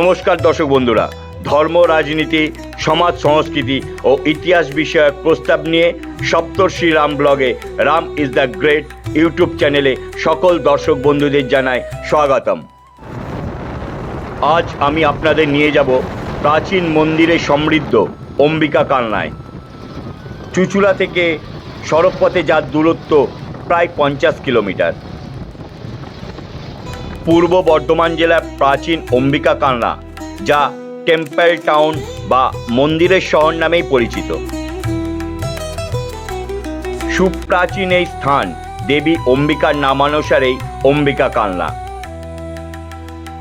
নমস্কার দর্শক বন্ধুরা, ধর্ম, রাজনীতি, সমাজ, সংস্কৃতি ও ইতিহাস বিষয়ক প্রস্তাব নিয়ে সপ্তর্ষি রাম ব্লগে Ram is the great YouTube চ্যানেলে সকল দর্শক বন্ধুদের জানাই স্বাগতম। আজ আমি আপনাদের নিয়ে যাব প্রাচীন মন্দিরে সমৃদ্ধ অম্বিকা কান্নায় চুচুড়া থেকে সড়কপথে যার দূরত্ব প্রায় পঞ্চাশ কিলোমিটার। পূর্ব বর্ধমান জেলার প্রাচীন অম্বিকা কালনা যা টেম্পল টাউন বা মন্দিরের শহর নামেই পরিচিত। সুপ্রাচীন এই স্থান দেবী অম্বিকার নামানুসারেই অম্বিকা কালনা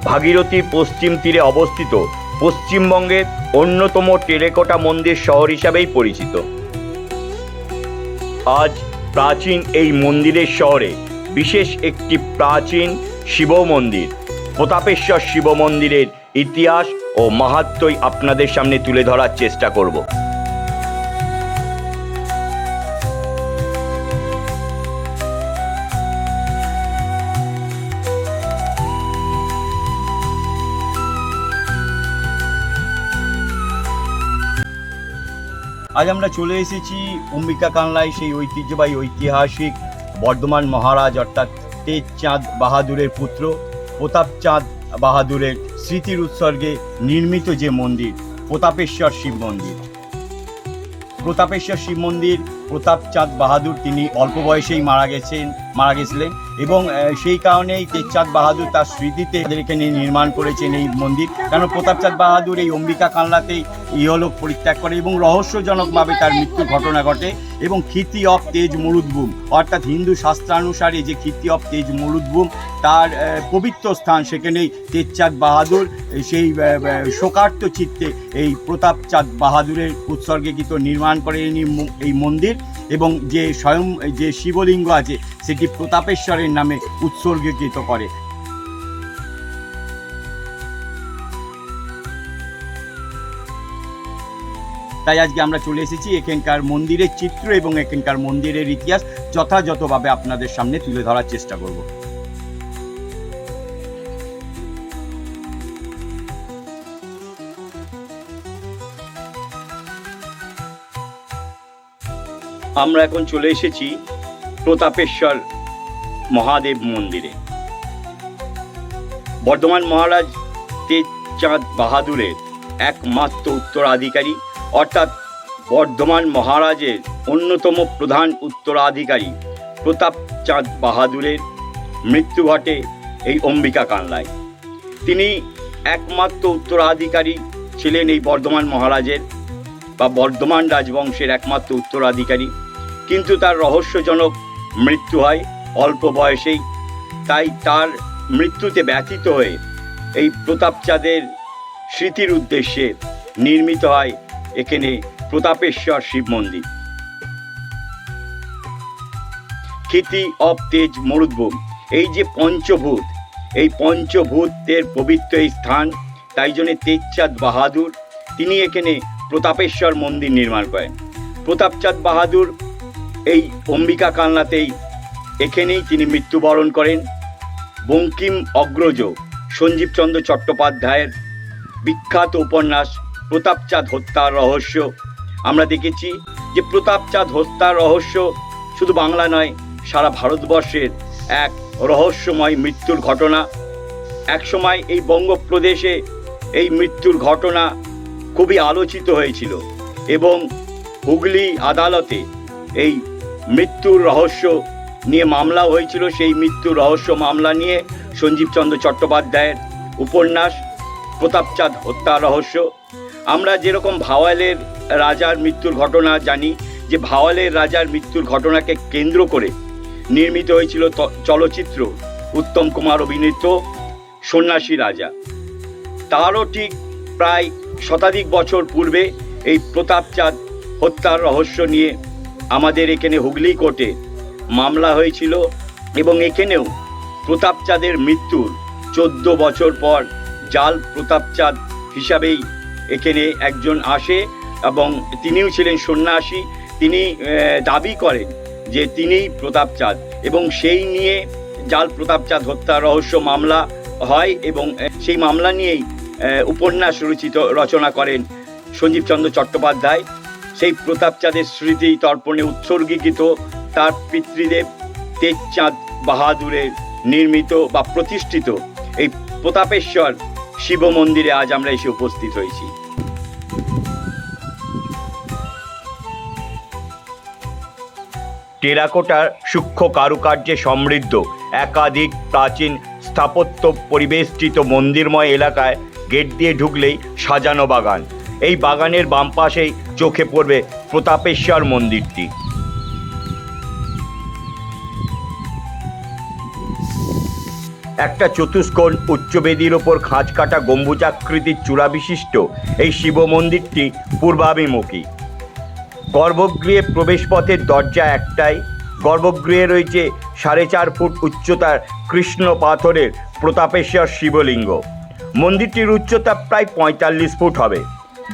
ভাগীরথীর পশ্চিম তীরে অবস্থিত পশ্চিমবঙ্গের অন্যতম টেরেকোটা মন্দির শহর হিসাবেই পরিচিত। আজ প্রাচীন এই মন্দিরের শহরে বিশেষ একটি প্রাচীন শিব মন্দির প্রতাপেশ্বর শিব মন্দিরের ইতিহাস ও মাহাত্মই আপনাদের সামনে তুলে ধরার চেষ্টা করব। আজ আমরা চলে এসেছি অম্বিকা কানলায় সেই ঐতিহ্যবাহী ঐতিহাসিক বর্ধমান মহারাজ, অর্থাৎ তেজচাঁদ বাহাদুরের পুত্র, প্রতাপচাঁদ বাহাদুরের স্মৃতির উৎসর্গে নির্মিত যে মন্দির, প্রতাপেশ্বর শিব মন্দির। প্রতাপেশ্বর শিব মন্দির, প্রতাপচাঁদ বাহাদুর তিনি অল্প বয়সেই মারা গেছেন, মারা গেছিলেন এবং সেই কারণেই তেজচাঁদ বাহাদুর তার স্মৃতিতে এদের এখানে নির্মাণ করেছেন এই মন্দির। কারণ প্রতাপচাঁদ বাহাদুর এই অম্বিকা কানলাতেই ইহলোক পরিত্যাগ করে এবং রহস্যজনকভাবে তার মৃত্যুর ঘটনা ঘটে। এবং খিতি অফ তেজ মরুদ্বুম অর্থাৎ হিন্দু শাস্ত্রানুসারে যে খিতি অফ তেজ মরুদ্বুম তার পবিত্র স্থান সেখানেই তেজচাঁদ বাহাদুর সেই শোকার্ত চিত্তে এই প্রতাপচাঁদ বাহাদুরের উৎসর্গীকৃত নির্মাণ করে এই এই মন্দির এবং যে স্বয়ং, যে শিবলিঙ্গ আছে, সেটি প্রতাপেশ্বরের নামে উৎসর্গীকৃত করে। তাই আজকে আমরা চলে এসেছি এখানকার মন্দিরের চিত্র এবং এখানকার মন্দিরের ইতিহাস যথাযথভাবে আপনাদের সামনে তুলে ধরার চেষ্টা করব। আমরা এখন চলে এসেছি প্রতাপেশ্বর মহাদেব মন্দিরে। বর্ধমান মহারাজ তেজ চাঁদ বাহাদুরের একমাত্র উত্তরাধিকারী অর্থাৎ বর্ধমান মহারাজের অন্যতম প্রধান উত্তরাধিকারী প্রতাপচাঁদ বাহাদুরের মৃত্যু ঘটে এই অম্বিকা কানলায় তিনি একমাত্র উত্তরাধিকারী ছিলেন এই বর্ধমান মহারাজের বা বর্ধমান রাজবংশের একমাত্র উত্তরাধিকারী। কিন্তু তার রহস্যজনক মৃত্যু হয় অল্প বয়সেই। তাই তার মৃত্যুতে ব্যথিত হয়ে এই প্রতাপচাঁদের স্মৃতির উদ্দেশ্যে নির্মিত হয় এখানে প্রতাপেশ্বর শিব মন্দির। খিতি অব তেজ মরুদ্ভূম এই যে পঞ্চভূত, এই পঞ্চভূতের পবিত্র এই স্থান, তাই জন্য তেজচাঁদ বাহাদুর, তিনি এখানে প্রতাপেশ্বর মন্দির নির্মাণ করেন। প্রতাপচাঁদ বাহাদুর এই অম্বিকা কালনাতেই এখানেই তিনি মৃত্যুবরণ করেন। বঙ্কিম অগ্রজ সঞ্জীবচন্দ্র চট্টোপাধ্যায়ের বিখ্যাত উপন্যাস প্রতাপচাঁদ হত্যার রহস্য। আমরা দেখেছি যে প্রতাপচাঁদ হত্যার রহস্য শুধু বাংলা নয়, সারা ভারতবর্ষের এক রহস্যময় মৃত্যুর ঘটনা। একসময় এই বঙ্গপ্রদেশে এই মৃত্যুর ঘটনা খুবই আলোচিত হয়েছিল এবং হুগলি আদালতে এই মৃত্যুর রহস্য নিয়ে মামলা হয়েছিল। সেই মৃত্যুর রহস্য মামলা নিয়ে সঞ্জীবচন্দ্র চট্টোপাধ্যায়ের উপন্যাস প্রতাপচাঁদ হত্যা রহস্য। আমরা যেরকম ভাওয়ালের রাজার মৃত্যুর ঘটনা জানি, যে ভাওয়ালের রাজার মৃত্যুর ঘটনাকে কেন্দ্র করে নির্মিত হয়েছিল চলচ্চিত্র উত্তম কুমার অভিনীত সন্ন্যাসী রাজা। তারও ঠিক প্রায় শতাধিক বছর পূর্বে এই প্রতাপচাঁদ হত্যার রহস্য নিয়ে আমাদের এখানে হুগলি কোর্টে মামলা হয়েছিল এবং এখানেও প্রতাপচাঁদের মৃত্যুর চোদ্দ বছর পর জাল প্রতাপচাঁদ হিসাবেই এখানে একজন আসে এবং তিনিও ছিলেন সন্ন্যাসী। তিনি দাবি করেন যে তিনিই প্রতাপচাঁদ এবং সেই নিয়ে জাল প্রতাপচাঁদ হত্যা রহস্য মামলা হয় এবং সেই মামলা নিয়েই উপন্যাস রচিত, রচনা করেন সঞ্জীবচন্দ্র চট্টোপাধ্যায়। সেই প্রতাপচাঁদের স্মৃতি তর্পণে উৎসর্গীকৃত তার পিতৃদেব তেজচাঁদ বাহাদুরের নির্মিত বা প্রতিষ্ঠিত এই প্রতাপেশ্বর শিব মন্দিরে আজ আমরা এসে উপস্থিত হয়েছি। টেরাকোটার সূক্ষ্ম কারুকার্যে সমৃদ্ধ, একাধিক প্রাচীন স্থাপত্য পরিবেষ্টিত মন্দিরময় এলাকায় গেট দিয়ে ঢুকলেই সাজানো বাগান। এই বাগানের বাম পাশেই চোখে পড়বে প্রতাপেশ্বর মন্দিরটি। একটা চতুষ্কোণ উচ্চবেদির ওপর খাঁজ কাটা গম্বুজাকৃতির চূড়া বিশিষ্ট এই শিব মন্দিরটি পূর্বাভিমুখী। গর্ভগৃহে প্রবেশপথের দরজা একটাই। গর্ভগৃহে রয়েছে সাড়ে চার ফুট উচ্চতার কৃষ্ণ পাথরের প্রতাপেশ্বর শিবলিঙ্গ। মন্দিরটির উচ্চতা প্রায় পঁয়তাল্লিশ ফুট হবে।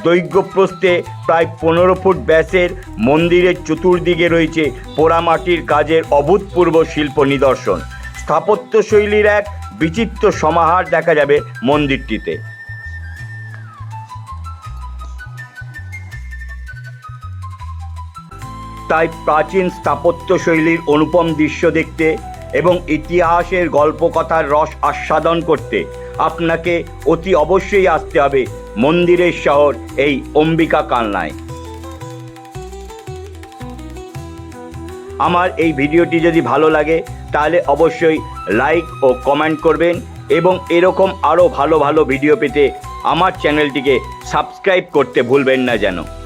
দৈর্ঘ্য প্রস্থে প্রায় পনেরো ফুট ব্যাসের মন্দিরের চতুর্দিকে রয়েছে পোড়ামাটির কাজের অভূতপূর্ব শিল্প নিদর্শন। স্থাপত্যশৈলীর এক বিচিত্র সমাহার দেখা যাবে মন্দিরটিতে। তাই প্রাচীন স্থাপত্যশৈলীর অনুপম দৃশ্য দেখতে এবং ইতিহাসের গল্পকথার রস আস্বাদন করতে আপনাকে অতি অবশ্যই আসতে হবে মন্দিরের শহর এই অম্বিকা কালনায়। আমার এই ভিডিওটি যদি ভালো লাগে, তাহলে অবশ্যই লাইক ও কমেন্ট করবেন এবং এরকম আরও ভালো ভালো ভিডিও পেতে আমার চ্যানেলটিকে সাবস্ক্রাইব করতে ভুলবেন না যেন।